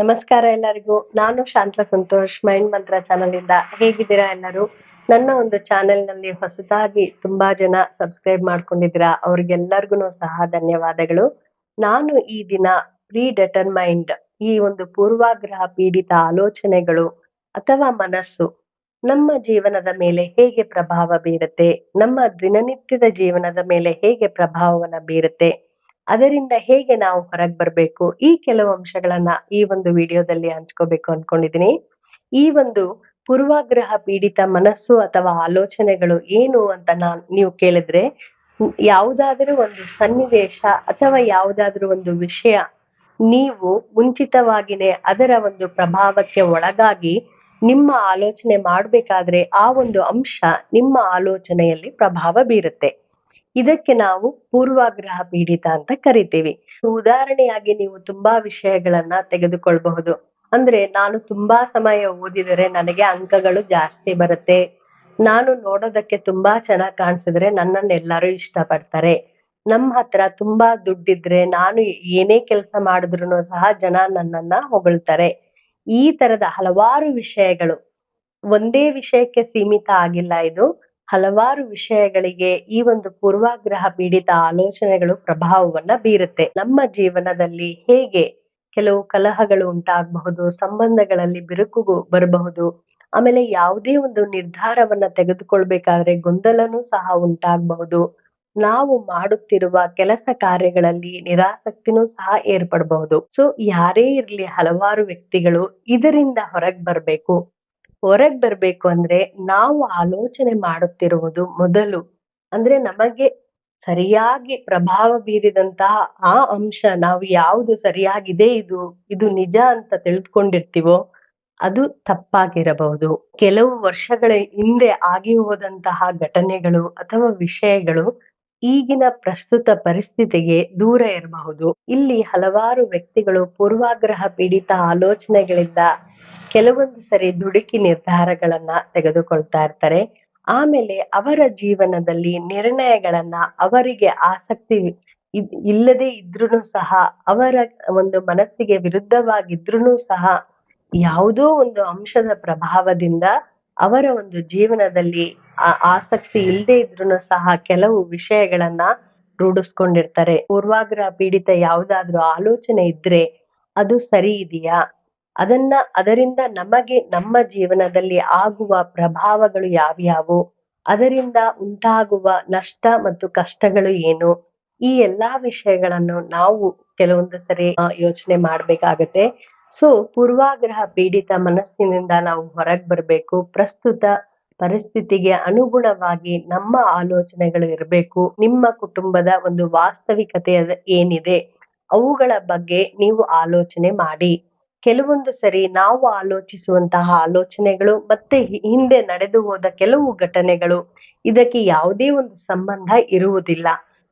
ನಮಸ್ಕಾರ ಎಲ್ಲರಿಗೂ. ನಾನು ಶಾಂತ ಸಂತೋಷ್ ಮೈಂಡ್ ಮಂತ್ರ ಚಾನಲ್ ಇಂದ ಹೇಗಿದ್ದೀರಾ ಎಲ್ಲರೂ? ನನ್ನ ಒಂದು ಚಾನೆಲ್ನಲ್ಲಿ ಹೊಸದಾಗಿ ತುಂಬಾ ಜನ ಸಬ್ಸ್ಕ್ರೈಬ್ ಮಾಡ್ಕೊಂಡಿದ್ದೀರಾ, ಅವ್ರಿಗೆಲ್ಲರಿಗೂ ಸಹ ಧನ್ಯವಾದಗಳು. ನಾನು ಈ ದಿನ ಪ್ರೀ ಡೆಟರ್ಮೈಂಡ್ ಈ ಒಂದು ಪೂರ್ವಾಗ್ರಹ ಪೀಡಿತ ಆಲೋಚನೆಗಳು ಅಥವಾ ಮನಸ್ಸು, ನಮ್ಮ ಜೀವನದ ಮೇಲೆ ಹೇಗೆ ಪ್ರಭಾವ ಬೀರುತ್ತೆ, ನಮ್ಮ ದಿನನಿತ್ಯದ ಜೀವನದ ಮೇಲೆ ಹೇಗೆ ಪ್ರಭಾವವನ್ನು ಬೀರುತ್ತೆ ಅದರಿಂದ ಹೇಗೆ ನಾವು ಹೊರಗೆ ಬರಬೇಕು? ಈ ಕೆಲವು ಅಂಶಗಳನ್ನ ಈ ಒಂದು ವಿಡಿಯೋದಲ್ಲಿ ಹಂಚ್ಕೋಬೇಕು ಅನ್ಕೊಂಡಿದೀನಿ. ಈ ಒಂದು ಪೂರ್ವಾಗ್ರಹ ಪೀಡಿತ ಮನಸ್ಸು ಅಥವಾ ಆಲೋಚನೆಗಳು ಏನು ಅಂತ ನಾನ್ ನೀವು ಕೇಳಿದ್ರೆ, ಯಾವುದಾದರೂ ಒಂದು ಸನ್ನಿವೇಶ ಅಥವಾ ಯಾವುದಾದ್ರೂ ಒಂದು ವಿಷಯ ನೀವು ಮುಂಚಿತವಾಗಿನೇ ಅದರ ಒಂದು ಪ್ರಭಾವಕ್ಕೆ ಒಳಗಾಗಿ ನಿಮ್ಮ ಆಲೋಚನೆ ಮಾಡ್ಬೇಕಾದ್ರೆ ಆ ಒಂದು ಅಂಶ ನಿಮ್ಮ ಆಲೋಚನೆಯಲ್ಲಿ ಪ್ರಭಾವ ಬೀರುತ್ತೆ. ಇದಕ್ಕೆ ನಾವು ಪೂರ್ವಾಗ್ರಹ ಪೀಡಿತ ಅಂತ ಕರಿತೀವಿ. ಉದಾಹರಣೆಯಾಗಿ ನೀವು ತುಂಬಾ ವಿಷಯಗಳನ್ನ ತೆಗೆದುಕೊಳ್ಬಹುದು. ಅಂದ್ರೆ ನಾನು ತುಂಬಾ ಸಮಯ ಓದಿದರೆ ನನಗೆ ಅಂಕಗಳು ಜಾಸ್ತಿ ಬರುತ್ತೆ. ನಾನು ನೋಡೋದಕ್ಕೆ ತುಂಬಾ ಚೆನ್ನಾಗಿ ಕಾಣಿಸಿದ್ರೆ ನನ್ನನ್ನು ಎಲ್ಲರೂ ಇಷ್ಟಪಡ್ತಾರೆ. ನಮ್ಮ ಹತ್ರ ತುಂಬಾ ದುಡ್ಡಿದ್ರೆ ನಾನು ಏನೇ ಕೆಲಸ ಮಾಡಿದ್ರು ಸಹ ಜನ ನನ್ನನ್ನ ಹೊಗಳ್ತಾರೆ. ಈ ತರದ ಹಲವಾರು ವಿಷಯಗಳು ಒಂದೇ ವಿಷಯಕ್ಕೆ ಸೀಮಿತ ಆಗಿಲ್ಲ ಇದು. ಹಲವಾರು ವಿಷಯಗಳಿಗೆ ಈ ಒಂದು ಪೂರ್ವಾಗ್ರಹ ಪೀಡಿತ ಆಲೋಚನೆಗಳು ಪ್ರಭಾವವನ್ನ ಬೀರುತ್ತೆ. ನಮ್ಮ ಜೀವನದಲ್ಲಿ ಹೇಗೆ ಕೆಲವು ಕಲಹಗಳು ಉಂಟಾಗಬಹುದು, ಸಂಬಂಧಗಳಲ್ಲಿ ಬಿರುಕು ಬರಬಹುದು, ಆಮೇಲೆ ಯಾವುದೇ ಒಂದು ನಿರ್ಧಾರವನ್ನ ತೆಗೆದುಕೊಳ್ಬೇಕಾದ್ರೆ ಗೊಂದಲನೂ ಸಹ ಉಂಟಾಗಬಹುದು. ನಾವು ಮಾಡುತ್ತಿರುವ ಕೆಲಸ ಕಾರ್ಯಗಳಲ್ಲಿ ನಿರಾಸಕ್ತಿನೂ ಸಹ ಏರ್ಪಡಬಹುದು. ಸೊ ಯಾರೇ ಇರ್ಲಿ ಹಲವಾರು ವ್ಯಕ್ತಿಗಳು ಇದರಿಂದ ಹೊರಗೆ ಬರ್ಬೇಕು. ಹೊರಗ್ ಬರ್ಬೇಕು ಅಂದ್ರೆ ನಾವು ಆಲೋಚನೆ ಮಾಡುತ್ತಿರುವುದು ಮೊದಲು. ಅಂದ್ರೆ ನಮಗೆ ಸರಿಯಾಗಿ ಪ್ರಭಾವ ಬೀರಿದಂತಹ ಆ ಅಂಶ ನಾವು ಯಾವುದು ಸರಿಯಾಗಿದೆ ಇದು ಇದು ನಿಜ ಅಂತ ತಿಳಿದುಕೊಂಡಿರ್ತೀವೋ ಅದು ತಪ್ಪಾಗಿರಬಹುದು. ಕೆಲವು ವರ್ಷಗಳ ಹಿಂದೆ ಆಗಿ ಹೋದಂತಹ ಘಟನೆಗಳು ಅಥವಾ ವಿಷಯಗಳು ಈಗಿನ ಪ್ರಸ್ತುತ ಪರಿಸ್ಥಿತಿಗೆ ದೂರ ಇರಬಹುದು. ಇಲ್ಲಿ ಹಲವಾರು ವ್ಯಕ್ತಿಗಳು ಪೂರ್ವಾಗ್ರಹ ಪೀಡಿತ ಆಲೋಚನೆಗಳಿಂದ ಕೆಲವೊಂದು ಸರಿ ದುಡುಕಿ ನಿರ್ಧಾರಗಳನ್ನ ತೆಗೆದುಕೊಳ್ತಾ ಇರ್ತಾರೆ. ಆಮೇಲೆ ಅವರ ಜೀವನದಲ್ಲಿ ನಿರ್ಣಯಗಳನ್ನ ಅವರಿಗೆ ಆಸಕ್ತಿ ಇಲ್ಲದೆ ಇದ್ರೂ ಸಹ, ಅವರ ಒಂದು ಮನಸ್ಸಿಗೆ ವಿರುದ್ಧವಾಗಿದ್ರೂ ಸಹ ಯಾವುದೋ ಒಂದು ಅಂಶದ ಪ್ರಭಾವದಿಂದ ಅವರ ಒಂದು ಜೀವನದಲ್ಲಿ ಆ ಆಸಕ್ತಿ ಇಲ್ಲದೆ ಇದ್ರೂ ಸಹ ಕೆಲವು ವಿಷಯಗಳನ್ನ ರೂಢಿಸ್ಕೊಂಡಿರ್ತಾರೆ. ಪೂರ್ವಾಗ್ರಹ ಪೀಡಿತ ಯಾವುದಾದ್ರೂ ಆಲೋಚನೆ ಇದ್ರೆ ಅದು ಸರಿ ಇದೆಯಾ? ಅದನ್ನ, ಅದರಿಂದ ನಮಗೆ ನಮ್ಮ ಜೀವನದಲ್ಲಿ ಆಗುವ ಪ್ರಭಾವಗಳು ಯಾವ್ಯಾವು? ಅದರಿಂದ ಉಂಟಾಗುವ ನಷ್ಟ ಮತ್ತು ಕಷ್ಟಗಳು ಏನು? ಈ ಎಲ್ಲಾ ವಿಷಯಗಳನ್ನು ನಾವು ಕೆಲವೊಂದು ಸರಿ ಯೋಚನೆ ಮಾಡ್ಬೇಕಾಗತ್ತೆ. ಸೊ, ಪೂರ್ವಾಗ್ರಹ ಪೀಡಿತ ಮನಸ್ಸಿನಿಂದ ನಾವು ಹೊರಗೆ ಬರ್ಬೇಕು. ಪ್ರಸ್ತುತ ಪರಿಸ್ಥಿತಿಗೆ ಅನುಗುಣವಾಗಿ ನಮ್ಮ ಆಲೋಚನೆಗಳು ಇರಬೇಕು. ನಿಮ್ಮ ಕುಟುಂಬದ ಒಂದು ವಾಸ್ತವಿಕತೆ ಏನಿದೆ? ಅವುಗಳ ಬಗ್ಗೆ ನೀವು ಆಲೋಚನೆ ಮಾಡಿ. ಕೆಲವೊಂದು ಸರಿ ನಾವು ಆಲೋಚಿಸುವಂತಹ ಆಲೋಚನೆಗಳು ಮತ್ತೆ ಹಿಂದೆ ನಡೆದು ಹೋದ ಕೆಲವು ಘಟನೆಗಳು ಇದಕ್ಕೆ ಯಾವುದೇ ಒಂದು ಸಂಬಂಧ ಇರುವುದಿಲ್ಲ.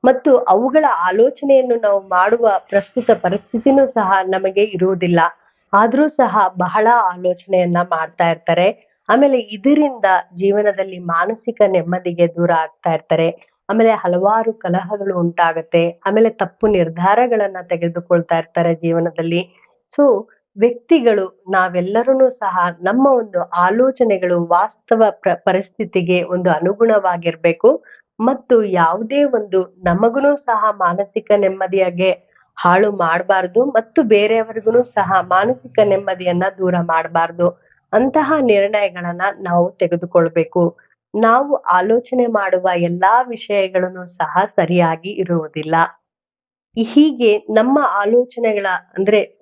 ಮತ್ತು ಅವುಗಳ ಆಲೋಚನೆಯನ್ನು ನಾವು ಮಾಡುವ ಪ್ರಸ್ತುತ ಪರಿಸ್ಥಿತಿನೂ ಸಹ ನಮಗೆ ಇರುವುದಿಲ್ಲ. ಆದ್ರೂ ಸಹ ಬಹಳ ಆಲೋಚನೆಯನ್ನ ಮಾಡ್ತಾ ಇರ್ತಾರೆ. ಆಮೇಲೆ ಇದರಿಂದ ಜೀವನದಲ್ಲಿ ಮಾನಸಿಕ ನೆಮ್ಮದಿಗೆ ದೂರ ಆಗ್ತಾ ಇರ್ತಾರೆ. ಆಮೇಲೆ ಹಲವಾರು ಕಲಹಗಳು ಉಂಟಾಗತ್ತೆ. ಆಮೇಲೆ ತಪ್ಪು ನಿರ್ಧಾರಗಳನ್ನ ತೆಗೆದುಕೊಳ್ತಾ ಇರ್ತಾರೆ ಜೀವನದಲ್ಲಿ. ಸೊ ವ್ಯಕ್ತಿಗಳು ನಾವೆಲ್ಲರೂ ಸಹ ನಮ್ಮ ಒಂದು ಆಲೋಚನೆಗಳು ವಾಸ್ತವ ಪ್ರ, ಪರಿಸ್ಥಿತಿಗೆ ಒಂದು ಅನುಗುಣವಾಗಿರ್ಬೇಕು. ಮತ್ತು ಯಾವುದೇ ಒಂದು ನಮಗೂ ಸಹ ಮಾನಸಿಕ ನೆಮ್ಮದಿಯಾಗೆ ಹಾಳು ಮಾಡಬಾರ್ದು ಮತ್ತು ಬೇರೆಯವರಿಗೂ ಸಹ ಮಾನಸಿಕ ನೆಮ್ಮದಿಯನ್ನ ದೂರ ಮಾಡಬಾರ್ದು ಅಂತಹ ನಿರ್ಣಯಗಳನ್ನ ನಾವು ತೆಗೆದುಕೊಳ್ಬೇಕು. ನಾವು ಆಲೋಚನೆ ಮಾಡುವ ಎಲ್ಲಾ ವಿಷಯಗಳನ್ನು ಸಹ ಸರಿಯಾಗಿ ಇರುವುದಿಲ್ಲ. ಹೀಗೆ ನಮ್ಮ ಆಲೋಚನೆಗಳ ಅಂದ್ರೆ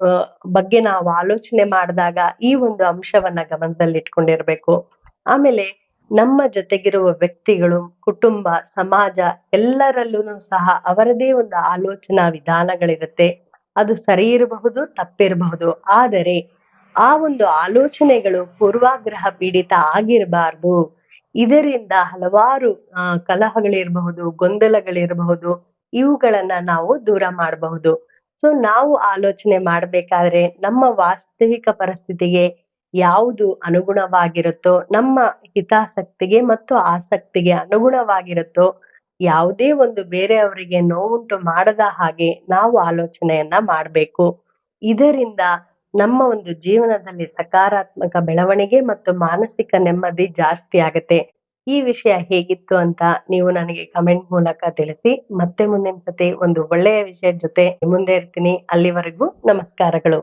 ಬಗ್ಗೆ ನಾವು ಆಲೋಚನೆ ಮಾಡಿದಾಗ ಈ ಒಂದು ಅಂಶವನ್ನ ಗಮನದಲ್ಲಿ ಇಟ್ಕೊಂಡಿರ್ಬೇಕು ಆಮೇಲೆ ನಮ್ಮ ಜೊತೆಗಿರುವ ವ್ಯಕ್ತಿಗಳು, ಕುಟುಂಬ, ಸಮಾಜ ಎಲ್ಲರಲ್ಲೂ ಸಹ ಅವರದೇ ಒಂದು ಆಲೋಚನಾ ವಿಧಾನಗಳಿರುತ್ತೆ. ಅದು ಸರಿ ಇರಬಹುದು, ತಪ್ಪಿರಬಹುದು. ಆದರೆ ಆ ಒಂದು ಆಲೋಚನೆಗಳು ಪೂರ್ವಾಗ್ರಹ ಪೀಡಿತ ಆಗಿರಬಾರ್ದು. ಇದರಿಂದ ಹಲವಾರು ಕಲಹಗಳಿರಬಹುದು, ಗೊಂದಲಗಳಿರಬಹುದು. ಇವುಗಳನ್ನ ನಾವು ದೂರ ಮಾಡಬಹುದು. ಸೊ ನಾವು ಆಲೋಚನೆ ಮಾಡ್ಬೇಕಾದ್ರೆ ನಮ್ಮ ವಾಸ್ತವಿಕ ಪರಿಸ್ಥಿತಿಗೆ ಯಾವುದು ಅನುಗುಣವಾಗಿರುತ್ತೋ, ನಮ್ಮ ಹಿತಾಸಕ್ತಿಗೆ ಮತ್ತು ಆಸಕ್ತಿಗೆ ಅನುಗುಣವಾಗಿರುತ್ತೋ, ಯಾವುದೇ ಒಂದು ಬೇರೆಯವರಿಗೆ ನೋವುಂಟು ಮಾಡದ ಹಾಗೆ ನಾವು ಆಲೋಚನೆಯನ್ನ ಮಾಡಬೇಕು. ಇದರಿಂದ ನಮ್ಮ ಒಂದು ಜೀವನದಲ್ಲಿ ಸಕಾರಾತ್ಮಕ ಬೆಳವಣಿಗೆ ಮತ್ತು ಮಾನಸಿಕ ನೆಮ್ಮದಿ ಜಾಸ್ತಿ ಆಗತ್ತೆ. ಈ ವಿಷಯ ಹೇಗಿತ್ತು ಅಂತ ನೀವು ನನಗೆ ಕಮೆಂಟ್ ಮೂಲಕ ತಿಳಿಸಿ. ಮತ್ತೆ ಮುಂದಿನ ಸತಿ ಒಂದು ಒಳ್ಳೆಯ ವಿಷಯದ ಜೊತೆ ಮುಂದೆ ಇರ್ತೀನಿ. ಅಲ್ಲಿವರೆಗೂ ನಮಸ್ಕಾರಗಳು.